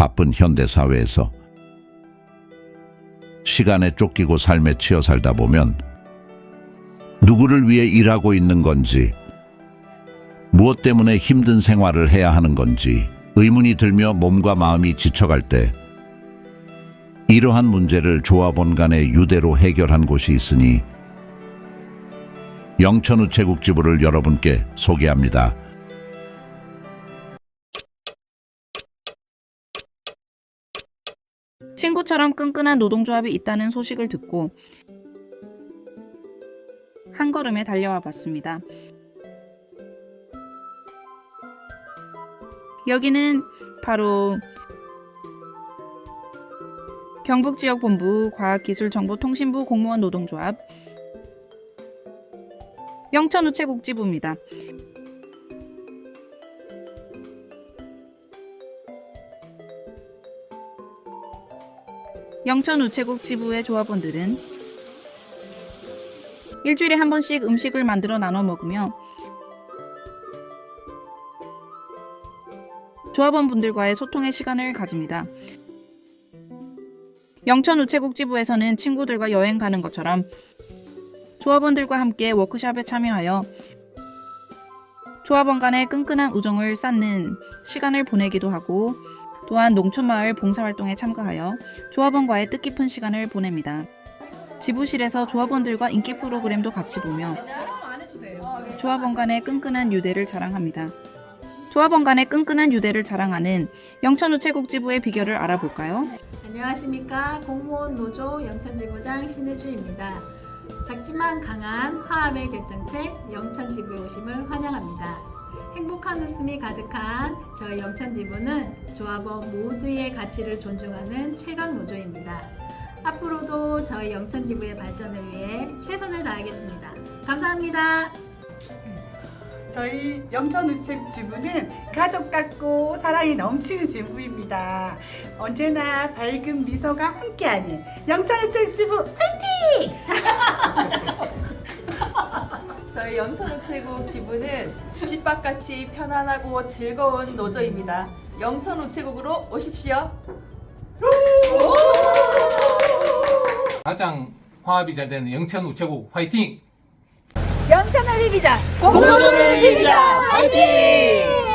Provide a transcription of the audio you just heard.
바쁜 현대 사회에서 시간에 쫓기고 삶에 치여 살다 보면 누구를 위해 일하고 있는 건지 무엇 때문에 힘든 생활을 해야 하는 건지 의문이 들며 몸과 마음이 지쳐갈 때 이러한 문제를 조합원 간의 유대로 해결한 곳이 있으니 영천우체국 지부를 여러분께 소개합니다. 친구처럼 끈끈한 노동조합이 있다는 소식을 듣고 한 걸음에 달려와 봤습니다. 여기는 바로 경북지역본부 과학기술정보통신부 공무원 노동조합 영천우체국지부입니다. 영천 우체국 지부의 조합원들은 일주일에 한 번씩 음식을 만들어 나눠 먹으며 조합원분들과의 소통의 시간을 가집니다. 영천 우체국 지부에서는 친구들과 여행 가는 것처럼 조합원들과 함께 워크숍에 참여하여 조합원 간의 끈끈한 우정을 쌓는 시간을 보내기도 하고 또한 농촌마을 봉사활동에 참가하여 조합원과의 뜻깊은 시간을 보냅니다. 지부실에서 조합원들과 인기 프로그램도 같이 보며 조합원 간의 끈끈한 유대를 자랑합니다. 조합원 간의 끈끈한 유대를 자랑하는 영천우체국 지부의 비결을 알아볼까요? 안녕하십니까 공무원 노조 영천지부장 신혜주입니다. 작지만 강한 화합의 결정체 영천지부에 오심을 환영합니다. 행복한 웃음이 가득한 저희 영천지부는 조합원 모두의 가치를 존중하는 최강 노조입니다. 앞으로도 저희 영천지부의 발전을 위해 최선을 다하겠습니다. 감사합니다. 저희 영천우체국 지부는 가족 같고 사랑이 넘치는 지부입니다. 언제나 밝은 미소가 함께하는 영천우체국 지부 화이팅! 영천우체국 지부는 집밥같이 편안하고 즐거운 노조입니다. 영천우체국으로 오십시오. 가장 화합이 잘 되는 영천 우체국 화이팅! 영천을 이기자! 공노조를 이기자! 화이팅!